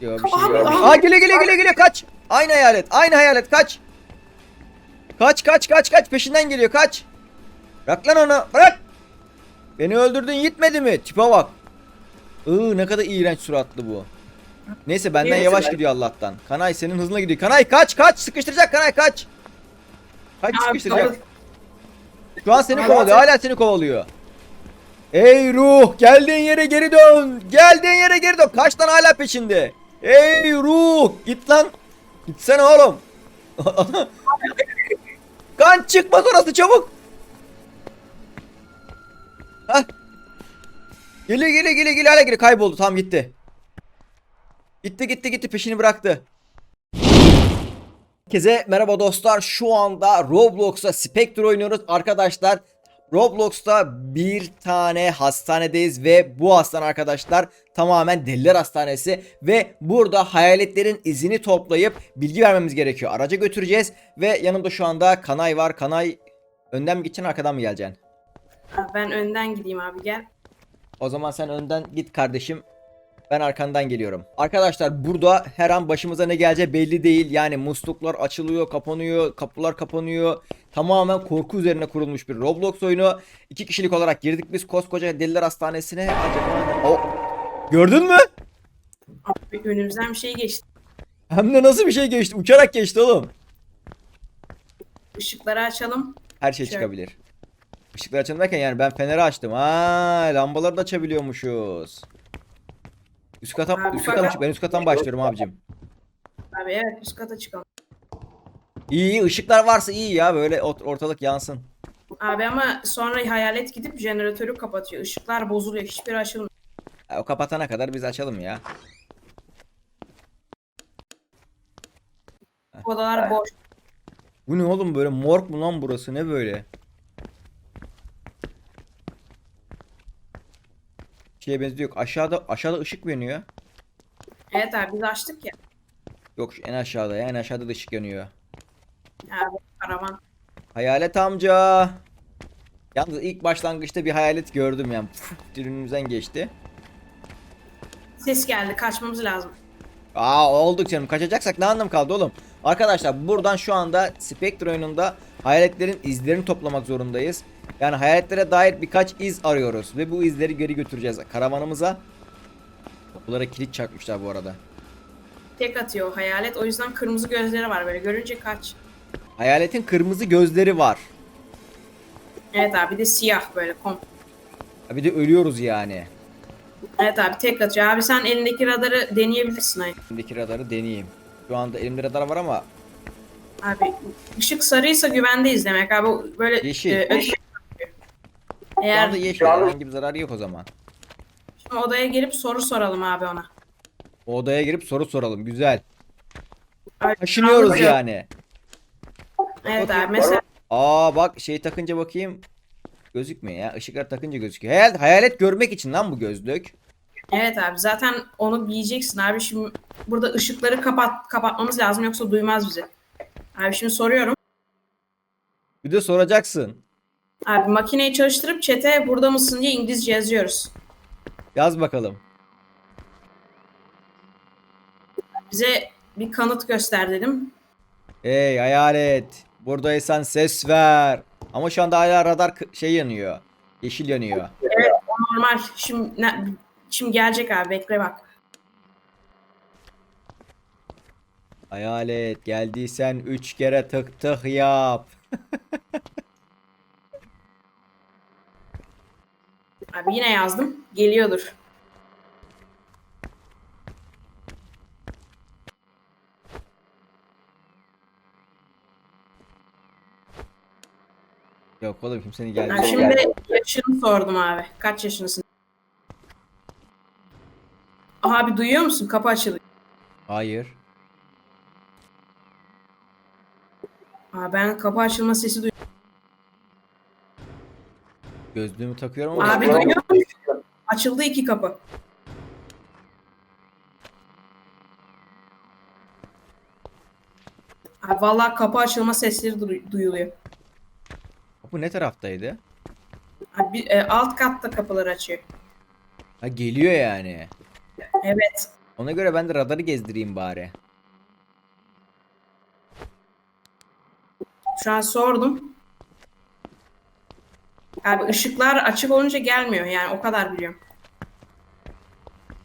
Yok bir şey Abi, yok. abi. Aa geliyor geliyor geliyor geliyor kaç. Aynı hayalet aynı hayalet kaç. Kaç kaç kaç kaç peşinden geliyor kaç. Bırak lan onu bırak. Beni öldürdün yitmedi mi? Tipe bak. Iı ne kadar iğrenç suratlı bu. Neyse benden Neyse, yavaş ben- gidiyor Allah'tan. Kanay senin hızına gidiyor. Kanay kaç kaç sıkıştıracak Kanay kaç. Kaç Abi, sıkıştıracak. abi, Şu an seni Abi, kovalıyor. abi. Hala seni kovalıyor. Ey ruh geldiğin yere geri dön. Geldiğin yere geri dön. Kaç tane hala peşinde. Ey ruh git lan. Gitsene oğlum. kan çıkmaz orası çabuk. Hah. Geliyor geliyor geliyor geliyor hala geliyor kayboldu tamam gitti. Gitti gitti gitti peşini bıraktı. Herkese merhaba dostlar. Şu anda Roblox'ta Spectre oynuyoruz. Arkadaşlar Roblox'ta bir tane hastanedeyiz ve bu hastane arkadaşlar tamamen deliler hastanesi ve burada hayaletlerin izini toplayıp bilgi vermemiz gerekiyor. Araca götüreceğiz ve yanımda şu anda Kanay var. Kanay önden mi gideceksin arkadan mı geleceksin? abi, ben önden gideyim abi gel. O zaman sen önden git kardeşim. Ben arkandan geliyorum. Arkadaşlar burada her an başımıza ne geleceği belli değil. Yani musluklar açılıyor, kapanıyor, kapılar kapanıyor. Tamamen korku üzerine kurulmuş bir Roblox oyunu. İki kişilik olarak girdik biz koskoca deliler hastanesine. Acaba... O... Gördün mü? Abi, önümüzden bir şey geçti. Hem de nasıl bir şey geçti? Uçarak geçti oğlum. Işıkları açalım. Her şey Şöyle. çıkabilir. Işıkları açalım derken yani ben feneri açtım. Ha, lambaları da açabiliyormuşuz. Üst kata, Abi, üst kata mı fakat- çık- Ben üst kattan başlıyorum abicim. Abi evet üst kata çıkalım. İyi iyi ışıklar varsa iyi ya böyle ort- ortalık yansın. Abi ama sonra hayalet gidip jeneratörü kapatıyor. Işıklar bozuluyor. Hiçbiri açılmıyor. O kapatana kadar biz açalım ya. Odalar boş. Bu ne oğlum böyle morg mu lan burası ne böyle? Şeye benziyor. Aşağıda aşağıda ışık yanıyor? Evet abi biz açtık ya. Yok en aşağıda ya en aşağıda da ışık yanıyor. Abi karavan. Hayalet amca. Yalnız ilk başlangıçta bir hayalet gördüm yani. Önümüzden geçti. Ses geldi. Kaçmamız lazım. Aa olduk canım. Kaçacaksak ne anlam kaldı oğlum? Arkadaşlar buradan şu anda Spectre oyununda hayaletlerin izlerini toplamak zorundayız. Yani hayaletlere dair birkaç iz arıyoruz ve bu izleri geri götüreceğiz karavanımıza. Kapılara kilit çakmışlar bu arada. Tek atıyor hayalet. O yüzden kırmızı gözleri var böyle. Görünce kaç. Hayaletin kırmızı gözleri var. Evet abi bir de siyah böyle kom. Bir de ölüyoruz yani. Evet abi tek atıyor. Abi sen elindeki radarı deneyebilirsin. Ay. Şimdiki radarı deneyeyim. Şu anda elimde radar var ama Abi ışık sarıysa güvendeyiz demek abi. Böyle Yeşil. e, Eğer anda yeşil herhangi bir zararı yok o zaman. şimdi odaya gelip soru soralım abi ona. O odaya girip soru soralım. Güzel. Abi, Kaşınıyoruz abi, yani. Evet abi mesela Aa bak şey takınca bakayım. Gözükmüyor ya. Işıklar takınca gözüküyor. Hayal, hayalet görmek için lan bu gözlük. evet abi zaten onu giyeceksin abi. Şimdi burada ışıkları kapat kapatmamız lazım yoksa duymaz bizi. Abi şimdi soruyorum. Bir de soracaksın. Abi makineyi çalıştırıp çete burada mısın diye İngilizce yazıyoruz. Yaz bakalım. Bize bir kanıt göster dedim. Hey hayalet. Buradaysan ses ver. Ama şu anda hala radar şey yanıyor. Yeşil yanıyor. Normal. Şimdi ne- şimdi gelecek abi bekle bak. Hayalet geldiysen 3 kere tık tık yap. Abi yine yazdım. Geliyordur. Yok oğlum kimsenin Ben geldiği şimdi yaşını sordum abi. Kaç yaşındasın? Abi duyuyor musun? Kapı açılıyor. Hayır. Aa, ben kapı açılma sesi duyuyorum. Gözlüğümü takıyorum ama Abi duyuyor musun? Açıldı iki kapı. Abi vallahi kapı açılma sesleri duy- duyuluyor. bu ne taraftaydı? Abi, bir- e, alt katta kapıları açıyor. Ha geliyor yani. Evet. Ona göre ben de radarı gezdireyim bari. Şu an sordum. Abi ışıklar açık olunca gelmiyor yani o kadar biliyorum.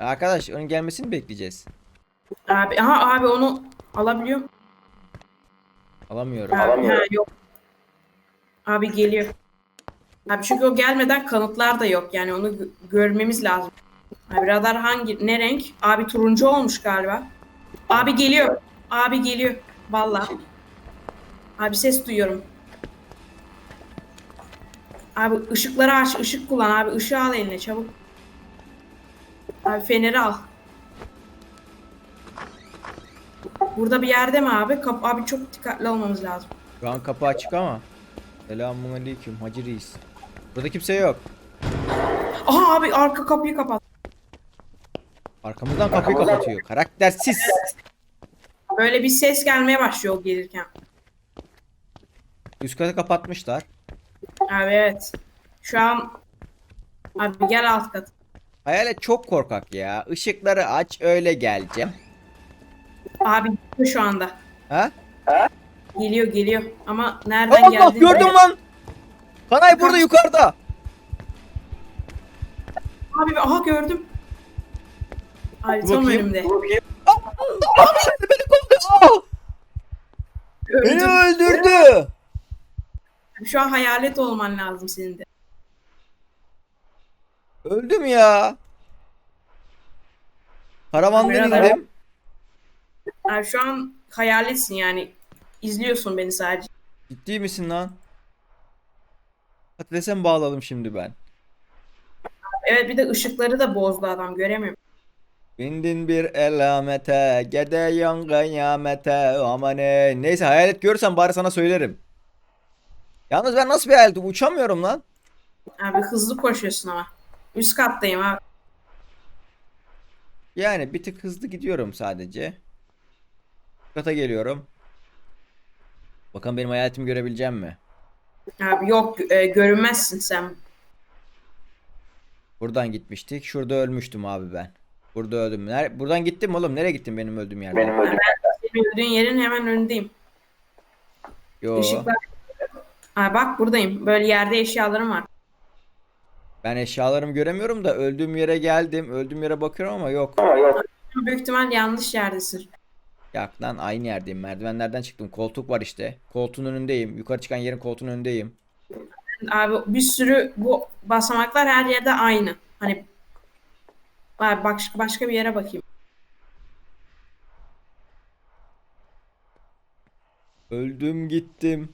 Arkadaş onun gelmesini bekleyeceğiz. Abi aha abi onu alabiliyor. Alamıyorum. Abi, ha, yok. Abi geliyor. Abi çünkü o gelmeden kanıtlar da yok yani onu gö- görmemiz lazım. Abi radar hangi ne renk? Abi turuncu olmuş galiba. Abi geliyor. Abi geliyor. Vallahi. Abi ses duyuyorum. Abi ışıkları aç, ışık kullan abi. ışığı al eline çabuk. Abi feneri al. Burada bir yerde mi abi? Kap abi çok dikkatli olmamız lazım. Şu an kapı açık ama. Selamun aleyküm Hacı Reis. Burada kimse yok. Aha abi arka kapıyı kapat. Arkamızdan kapıyı kapatıyor. Karaktersiz. Böyle bir ses gelmeye başlıyor gelirken. Üst katı kapatmışlar. Abi evet. Şu an abi gel alt kat. Hayalet çok korkak ya. Işıkları aç öyle geleceğim. Abi geliyor şu anda. Ha? Geliyor geliyor. Ama nereden Allah geldi? gördüm lan. Kanay burada yukarıda. Abi aha gördüm. Abi tam Bakayım. önümde. Beni kovdu. Aa! Beni Öldüm. öldürdü. Şu an hayalet olman lazım senin de. Öldüm ya. Karavandan Kameralar- indim. Abi şu an hayaletsin yani. İzliyorsun beni sadece. Ciddi misin lan? Patatese mi bağladım şimdi ben? Evet bir de ışıkları da bozdu adam göremiyorum. Bindin bir elamete, gidiyorsun kıyamete, aman ey. Neyse hayalet görürsem bari sana söylerim. Yalnız ben nasıl bir hayaletim? Uçamıyorum lan. Abi hızlı koşuyorsun ama. Üst kattayım abi. Yani bir tık hızlı gidiyorum sadece. Kata geliyorum. Bakalım benim hayaletimi görebileceğim mi? Abi yok e, görünmezsin sen. Buradan gitmiştik. Şurada ölmüştüm abi ben. Burada öldüm. Ner Buradan gittim oğlum. Nereye gittim benim öldüğüm yerden? Benim. Senin öldüğün yerin hemen önündeyim. Yo. Işıklar. Aa, bak buradayım. Böyle yerde eşyalarım var. Ben eşyalarımı göremiyorum da öldüğüm yere geldim. Öldüğüm yere bakıyorum ama yok. Büyük ihtimal yanlış yerdesin. Ya lan aynı yerdeyim. Merdivenlerden çıktım. Koltuk var işte. Koltuğun önündeyim. Yukarı çıkan yerin koltuğun önündeyim. Abi bir sürü bu basamaklar her yerde aynı. Hani Abi başka başka bir yere bakayım. Öldüm gittim.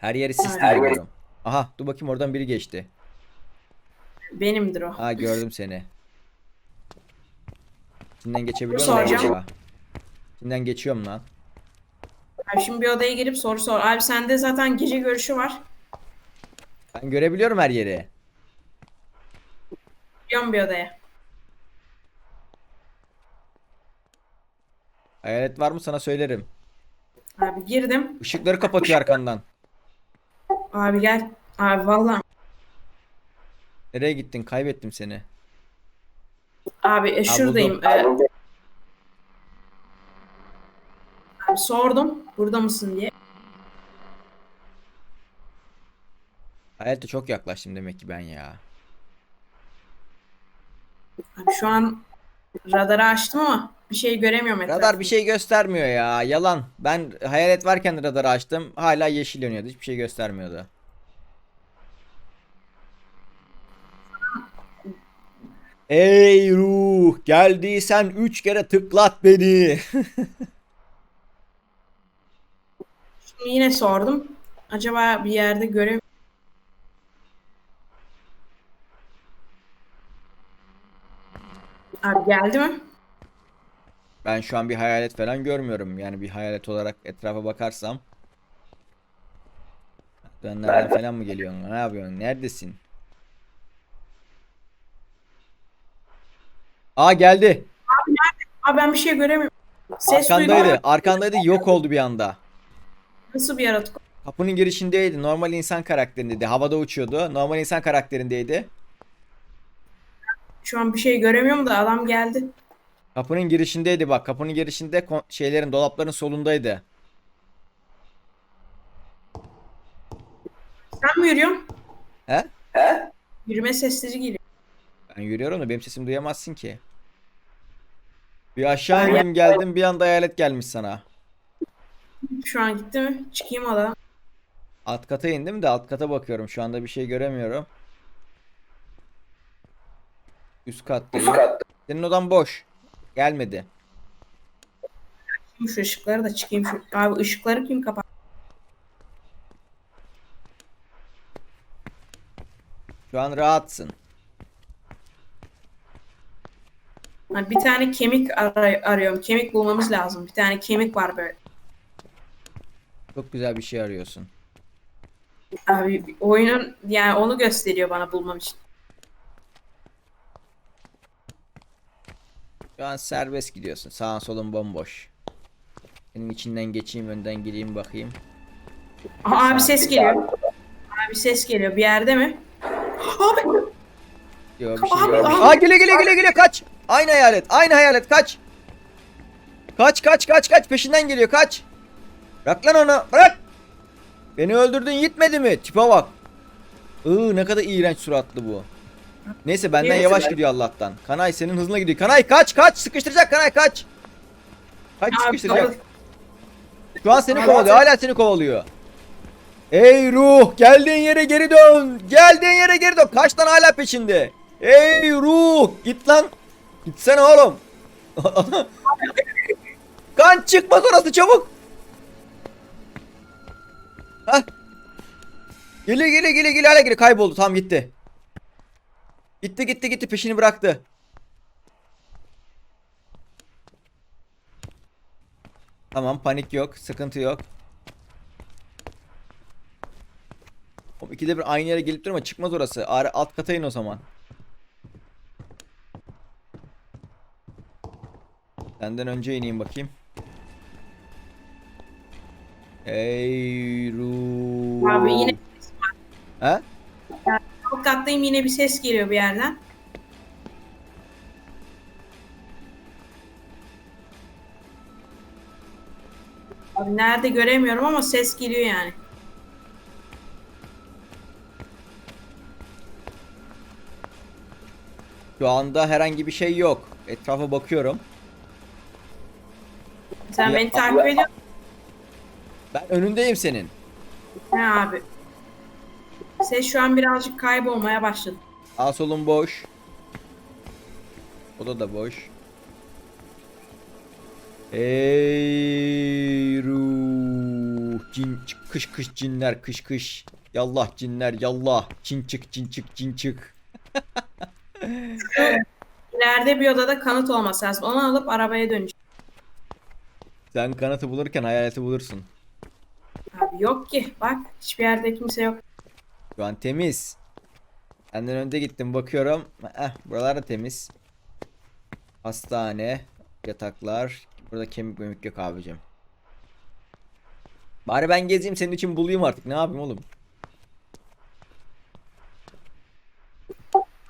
Her yeri sisli görüyorum. Aha dur bakayım oradan biri geçti. Benimdir o. Ha gördüm seni. İçinden geçebiliyor soracağım. acaba? İçinden geçiyorum lan. Abi şimdi bir odaya girip soru sor. Abi sende zaten gece görüşü var. Ben görebiliyorum her yeri. Gidiyorum bir odaya. Hayalet var mı sana söylerim. Abi girdim. Işıkları kapatıyor arkandan. Abi gel. Abi vallahi. Nereye gittin? Kaybettim seni. Abi e, şuradayım. Ee, Abi, abi sordum. Burada mısın diye. Hayalete çok yaklaştım demek ki ben ya. Abi şu an radarı açtım ama bir şey göremiyorum etrafta. Radar bir şey göstermiyor ya. Yalan. Ben hayalet varken radarı açtım. Hala yeşil yanıyordu. Hiçbir şey göstermiyordu. Ey ruh geldiysen üç kere tıklat beni. Şimdi yine sordum. Acaba bir yerde göremiyorum. Abi geldi mi? ben şu an bir hayalet falan görmüyorum. Yani bir hayalet olarak etrafa bakarsam. Dönlerden falan mı geliyorsun? Ne yapıyorsun? Neredesin? Aa geldi. Abi ben bir şey göremiyorum. Ses duydum. Arkandaydı. Arkandaydı yok oldu bir anda. Nasıl bir yaratık? Kapının girişindeydi. Normal insan karakterindeydi. Havada uçuyordu. Normal insan karakterindeydi. Şu an bir şey göremiyorum da adam geldi. Kapının girişindeydi bak. Kapının girişinde kon- şeylerin dolapların solundaydı. Sen mi yürüyorsun? He? Yürüme sesleri geliyor. Ben yürüyorum da benim sesimi duyamazsın ki. Bir aşağı indim geldim bir anda hayalet gelmiş sana. Şu an gitti mi? Çıkayım odadan. Alt kata indim de alt kata bakıyorum. Şu anda bir şey göremiyorum. Üst kattayım. Senin odan boş. Gelmedi. Şu ışıkları da çıkayım. Şu... Abi ışıkları kim kapat? Şu an rahatsın. Ha, bir tane kemik aray- arıyorum. Kemik bulmamız lazım. Bir tane kemik var böyle. Çok güzel bir şey arıyorsun. Abi oyunun yani onu gösteriyor bana bulmam için. Şu an serbest gidiyorsun. Sağın solun bomboş. Senin içinden geçeyim önden gireyim bakayım. Aha, abi ses geliyor. Abi ses geliyor. Bir yerde mi? Abi Yok bir şey Abi, yok. abi. Aa gele gele gele gele kaç. Aynı hayalet. Aynı hayalet kaç. Kaç kaç kaç kaç peşinden geliyor kaç. Bırak lan onu bırak. Beni öldürdün gitmedi mi? Tipe bak. Iı ne kadar iğrenç suratlı bu. Neyse benden Neyse, yavaş ben- gidiyor Allah'tan. Kanay senin hızına gidiyor. Kanay kaç kaç sıkıştıracak Kanay kaç. Kaç abi sıkıştıracak. Şu an seni kovalıyor. Hala seni kovalıyor. Ey ruh geldiğin yere geri dön. Geldiğin yere geri dön. Kaç tane hala peşinde. Ey ruh git lan. Gitsene oğlum. kan çıkmaz orası çabuk. Hah. Geliyor geliyor geliyor geliyor hala geliyor kayboldu tamam gitti. Gitti gitti gitti peşini bıraktı. Tamam panik yok sıkıntı yok. Oğlum ikide bir aynı yere gelip durma çıkmaz orası. Ara alt kata in o zaman. Senden önce ineyim bakayım. Ey ruh. Abi yine He? Alt kattayım yine bir ses geliyor bir yerden. Abi nerede göremiyorum ama ses geliyor yani. Şu anda herhangi bir şey yok. Etrafa bakıyorum. Sen beni takip ediyor musun? Ben önündeyim senin. Ne abi? Ses şu an birazcık kaybolmaya başladı. Sağ solun boş. O da boş. Ey ruh. Cin çık kış kış cinler kış kış. Yallah cinler yallah. Cin çık cin çık cin çık. İleride bir odada kanıt olması lazım. Onu alıp arabaya döneceğim. Sen kanatı bulurken hayaleti bulursun. Abi yok ki. Bak hiçbir yerde kimse yok. Şu an temiz. Senden önde gittim bakıyorum. Eh buralar da temiz. Hastane, yataklar. Burada kemik memik yok abicim. Bari ben gezeyim senin için bulayım artık. Ne yapayım oğlum?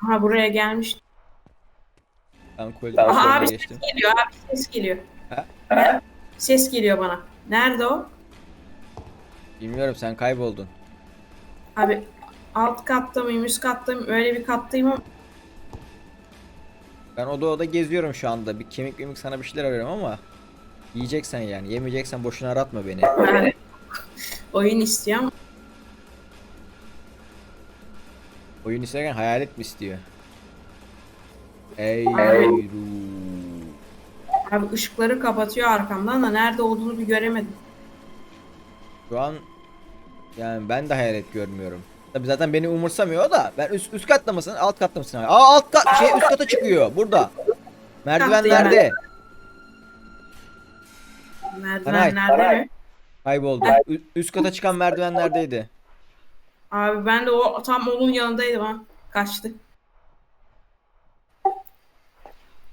Aha buraya gelmiş. Ben koridor Aha abi geçtim. ses geliyor abi ses geliyor. Ha? Ses geliyor bana. Nerede o? Bilmiyorum sen kayboldun. Abi alt katta mıyım üst katta mıyım öyle bir kattayım ama Ben oda oda geziyorum şu anda. Bir kemik memik sana bir şeyler arıyorum ama yiyeceksen yani. Yemeyeceksen boşuna aratma beni. yani oyun istiyor ama Oyun isterken hayalet mi istiyor? Ey ruh. abi ışıkları kapatıyor arkamdan da nerede olduğunu bir göremedim. Şu an yani ben de hayalet görmüyorum. Tabi zaten beni umursamıyor da. Ben üst, üst katta mısın? Alt katta mısın? Aa alt kat şey üst kata çıkıyor. Burada. Merdivenlerde. Merdivenlerde mi? Kayboldu. Ü- üst kata çıkan merdivenlerdeydi. Abi ben de o tam onun yanındaydım ha. Kaçtı.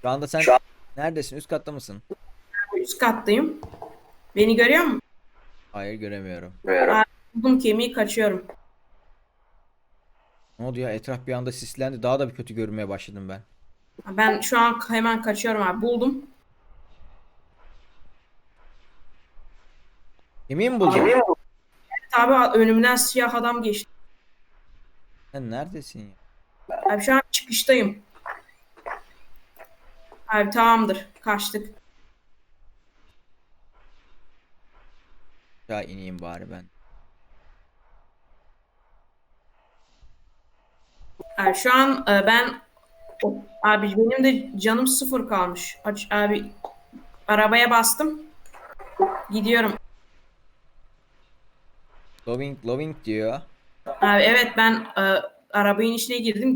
Şu anda sen neredesin? Üst katta mısın? Üst kattayım. Beni görüyor musun? Hayır göremiyorum. Buldum kemiği kaçıyorum. Ne oldu ya? Etraf bir anda sislendi. Daha da bir kötü görünmeye başladım ben. Ben şu an hemen kaçıyorum abi. Buldum. Yemin mi buldun? Evet abi önümden siyah adam geçti. Sen neredesin ya? Abi şu an çıkıştayım. Abi tamamdır. Kaçtık. Ya ineyim bari ben. Abi şu an e, ben abi benim de canım sıfır kalmış. Aç abi arabaya bastım. Gidiyorum. Loving loving diyor. Abi evet ben e, arabanın içine girdim.